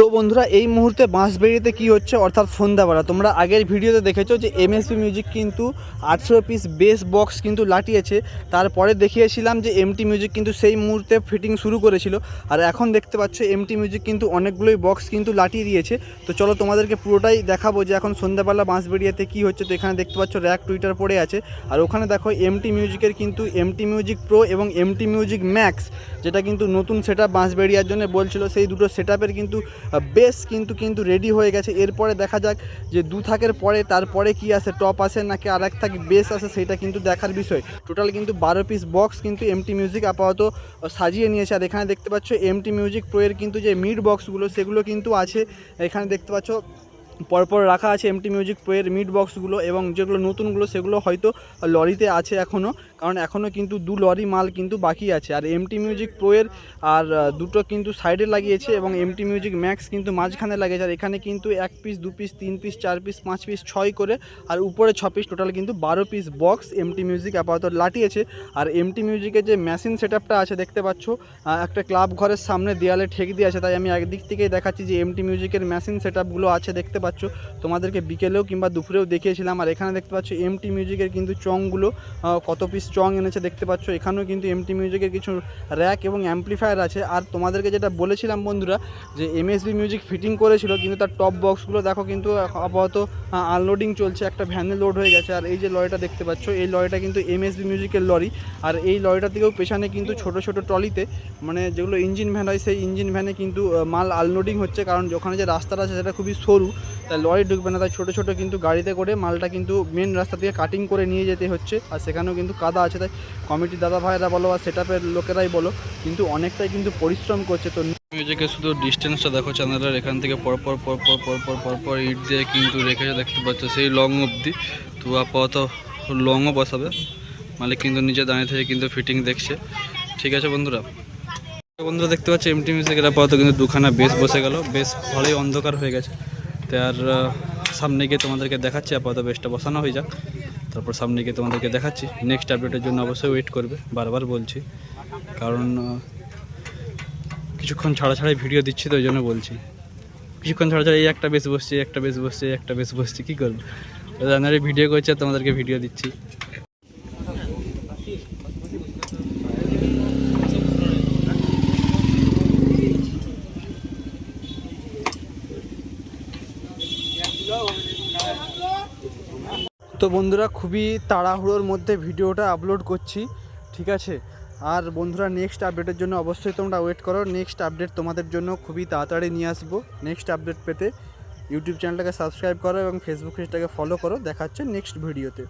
তো বন্ধুরা, এই মুহূর্তে বাঁশবেড়িতে কি হচ্ছে? অর্থাৎ সন্ধ্যাবেলা। তোমরা আগের ভিডিওতে দেখেছ যে এমএসপি মিউজিক কিন্তু আটশো পিস বেস বক্স কিন্তু লাটিয়েছে। তারপরে দেখিয়েছিলাম যে এমটি মিউজিক কিন্তু সেই মুহূর্তে ফিটিং শুরু করেছিল। আর এখন দেখতে পাচ্ছ এমটি মিউজিক কিন্তু অনেকগুলোই বক্স কিন্তু লাটিয়ে দিয়েছে। তো চলো তোমাদেরকে পুরোটাই দেখাবো যে এখন সন্ধ্যাবেলা বাঁশবেড়িয়াতে কী হচ্ছে। তো এখানে দেখতে পাচ্ছ র্যাক টুইটার পড়ে আছে। আর ওখানে দেখো এমটি মিউজিকের কিন্তু এমটি মিউজিক প্রো এবং এমটি মিউজিক ম্যাক্স যেটা কিন্তু নতুন সেট বাঁশবেড়িয়ার জন্য বলছিল, সেই দুটো সেট কিন্তু বেস কিন্তু কিন্তু রেডি হয়ে গেছে। এরপরে দেখা যাক যে দু থাকের পরে তারপরে কি আছে টপ আছে নাকি আর এক থাক বেস আছে সেটা কিন্তু দেখার বিষয়। টোটাল কিন্তু বারো পিস বক্স কিন্তু এমটি মিউজিক আপাতত সাজিয়ে নিয়েছে। আর এখানে দেখতে পাচ্ছ এমটি মিউজিক প্রো এর কিন্তু যে মিড বক্সগুলো সেগুলো কিন্তু আছে। এখানে দেখতে পাচ্ছ পরপর রাখা আছে এমটি মিউজিক প্রোয়ের মিড বক্সগুলো এবং যেগুলো নতুনগুলো সেগুলো হয়তো লরিতে আছে এখনও কারণ এখনও কিন্তু দু লরি মাল কিন্তু বাকি আছে। আর এমটি মিউজিক প্রোয়ের আর দুটো কিন্তু সাইডে লাগিয়েছে এবং এমটি মিউজিক ম্যাক্স কিন্তু মাঝখানে লাগিয়েছে। আর এখানে কিন্তু এক পিস দু পিস তিন পিস চার পিস পাঁচ পিস ছয় করে আর উপরে ছ পিস টোটাল কিন্তু বারো পিস বক্স এমটি মিউজিক আপাতত লাটিয়েছে আর এমটি মিউজিকের যে মেশিন সেট আছে দেখতে পাচ্ছ একটা ক্লাব ঘরের সামনে দেয়ালে ঠেক দিয়ে আছে। তাই আমি একদিক থেকেই দেখাচ্ছি যে এমটি মিউজিকের মেশিন সেট আছে দেখতে পাচ্ছ। তোমাদেরকে বিকেলেও কিংবা দুপুরেও দেখিয়েছিলাম। আর এখানে দেখতে পাচ্ছ এমটি মিউজিকের কিন্তু চংগুলো কত পিস চং এনেছে দেখতে পাচ্ছ। এখানেও কিন্তু এমটি মিউজিকের কিছু র্যাক এবং অ্যাম্পলিফায়ার আছে। আর তোমাদেরকে যেটা বলেছিলাম বন্ধুরা, যে এমএসবি মিউজিক ফিটিং করেছিল, কিন্তু তার টপ বক্সগুলো দেখো কিন্তু আপাতত আনলোডিং চলছে, একটা ভ্যানে লোড হয়ে গেছে। আর এই যে লরিটা দেখতে পাচ্ছ, এই লরিটা কিন্তু এমএসবি মিউজিকের লরি। আর এই লরিটা থেকেও পেছনে কিন্তু ছোট ছোট ট্রলিতে মানে যেগুলো ইঞ্জিন ভ্যান হয়, সেই ইঞ্জিন ভ্যানে কিন্তু মাল আনলোডিং হচ্ছে। কারণ ওখানে যে রাস্তাটা আছে, সেটা খুবই সরু। তাই লরি ঢুকবে না তাই ছোটো ছোটো কিন্তু গাড়িতে করে মালটা কিন্তু মেন রাস্তা থেকে কাটিং করে নিয়ে যেতে হচ্ছে। আর সেখানেও কিন্তু কাদা আছে, তাই কমিটির দাদা ভাইয়েরা বলো বা সেট লোকেরাই বলো, কিন্তু অনেকটাই কিন্তু পরিশ্রম করছে তো মিউজিকে শুধু ডিস্টেন্সটা দেখো চ্যানেলের এখান থেকে পরপর পরপর পরপর পরপর ইট দিয়ে কিন্তু রেখেছে, দেখতে পাচ্ছ সেই লং অবধি। তো আপাতত লংও বসাবে। মালিক কিন্তু নিজে দাঁড়িয়ে থেকে কিন্তু ফিটিং দেখছে। ঠিক আছে বন্ধুরা? বন্ধুরা দেখতে পাচ্ছি এমটি মিউজিকের আপাতত কিন্তু দুখানা বেশ বসে গেল। বেশ ভালোই অন্ধকার হয়ে গেছে। তো আর সামনে গিয়ে তোমাদেরকে দেখাচ্ছি, আপাতত বেশটা বসানো হয়ে যাক। তারপর সামনে গিয়ে তোমাদেরকে দেখাচ্ছি। নেক্সট আপডেটের জন্য অবশ্যই ওয়েট করবে, বারবার বলছি। কারণ কিছুক্ষণ ছাড়া ছাড়াই ভিডিও দিচ্ছি, তো ওই জন্য বলছি। কিছুক্ষণ ছাড়া ছাড়া এই একটা বেশ বসছি একটা বেশ বসছি একটা বেশ বসছি, কী করব? ভিডিও করছে, তোমাদেরকে ভিডিও দিচ্ছি। তো বন্ধুরা খুবই তাড়াহুড়োর মধ্যে ভিডিওটা আপলোড করছি, ঠিক আছে? আর বন্ধুরা নেক্সট আপডেটের জন্য অবশ্যই তোমরা ওয়েট করো। নেক্সট আপডেট তোমাদের জন্য খুবই তাড়াতাড়ি নিয়ে আসব। নেক্সট আপডেট পেতে ইউটিউব চ্যানেলটাকে সাবস্ক্রাইব করো এবং ফেসবুক পেজটাকে ফলো করো। দেখাচ্ছে নেক্সট ভিডিওতে